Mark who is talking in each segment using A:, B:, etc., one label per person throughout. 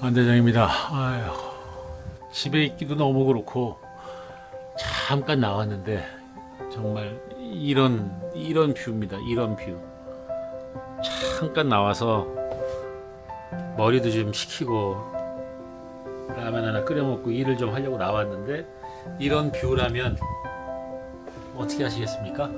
A: 안 대장입니다. 아휴, 집에 있기도 너무 그렇고 잠깐 나왔는데 정말 이런 이런 뷰입니다. 이런 뷰. 잠깐 나와서 머리도 좀 식히고 라면 하나 끓여 먹고 일을 좀 하려고 나왔는데 이런 뷰라면 어떻게 하시겠습니까?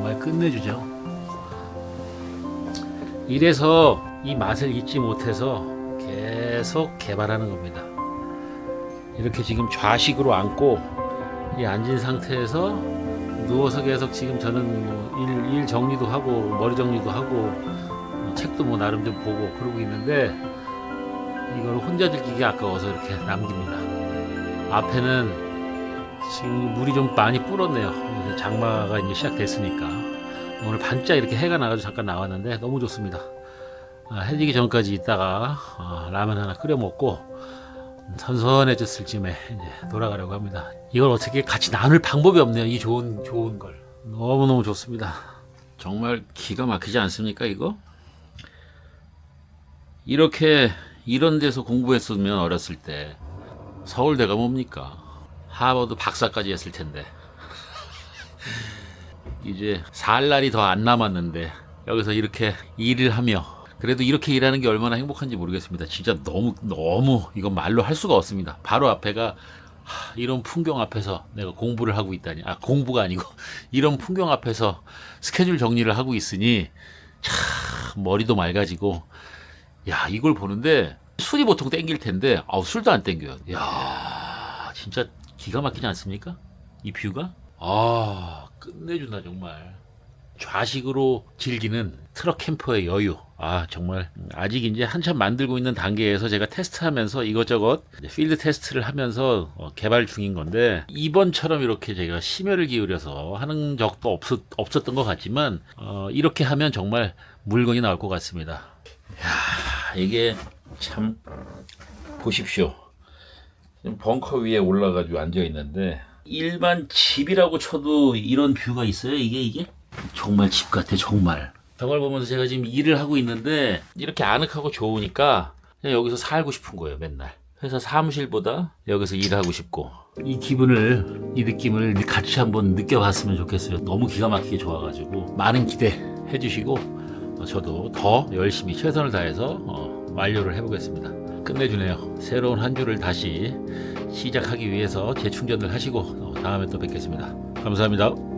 A: 정말 끝내주죠. 이래서 이 맛을 잊지 못해서 계속 개발하는 겁니다. 이렇게 지금 좌식으로 앉고 이 앉은 상태에서 누워서 계속 지금 저는 뭐 일, 일 정리도 하고 머리 정리도 하고 어, 책도 뭐 나름 좀 보고 그러고 있는데 이걸 혼자 들기기 아까워서 이렇게 남깁니다. 앞에는 지금 물이 좀 많이 불었네요. 장마가 이제 시작됐으니까 오늘 반짝 이렇게 해가 나가지고 잠깐 나왔는데 너무 좋습니다. 아, 해 지기 전까지 있다가 아, 라면 하나 끓여 먹고 선선해졌을 쯤에 이제 돌아가려고 합니다. 이걸 어떻게 같이 나눌 방법이 없네요. 이 좋은 좋은 걸 너무 너무 좋습니다. 정말 기가 막히지 않습니까 이거? 이렇게 이런 데서 공부했으면 어렸을 때 서울대가 뭡니까? 하버드 박사까지 했을 텐데 이제 살 날이 더 안 남았는데 여기서 이렇게 일을 하며 그래도 이렇게 일하는 게 얼마나 행복한지 모르겠습니다. 진짜 너무 너무 이건 말로 할 수가 없습니다. 바로 앞에가 하, 이런 풍경 앞에서 내가 공부를 하고 있다니 아 공부가 아니고 이런 풍경 앞에서 스케줄 정리를 하고 있으니 참 머리도 맑아지고 야 이걸 보는데 술이 보통 땡길 텐데 아우 술도 안 땡겨요. 야 진짜 기가 막히지 않습니까? 이 뷰가 아 끝내준다 정말. 좌식으로 즐기는 트럭 캠퍼의 여유. 아, 정말. 아직 이제 한참 만들고 있는 단계에서 제가 테스트하면서 이것저것 필드 테스트를 하면서 어, 개발 중인 건데, 이번처럼 이렇게 제가 심혈을 기울여서 하는 적도 없었, 없었던 것 같지만, 어, 이렇게 하면 정말 물건이 나올 것 같습니다. 야 이게 참, 보십시오. 벙커 위에 올라가지고 앉아 있는데, 일반 집이라고 쳐도 이런 뷰가 있어요, 이게, 이게? 정말 집 같아 정말. 저걸 보면서 제가 지금 일을 하고 있는데 이렇게 아늑하고 좋으니까 그냥 여기서 살고 싶은 거예요 맨날. 회사 사무실보다 여기서 일하고 싶고. 이 기분을 이 느낌을 같이 한번 느껴봤으면 좋겠어요. 너무 기가 막히게 좋아가지고 많은 기대 해주시고 어, 저도 더 열심히 최선을 다해서 어, 완료를 해보겠습니다 끝내주네요. 새로운 한 주를 다시 시작하기 위해서 재충전을 하시고 어, 다음에 또 뵙겠습니다. 감사합니다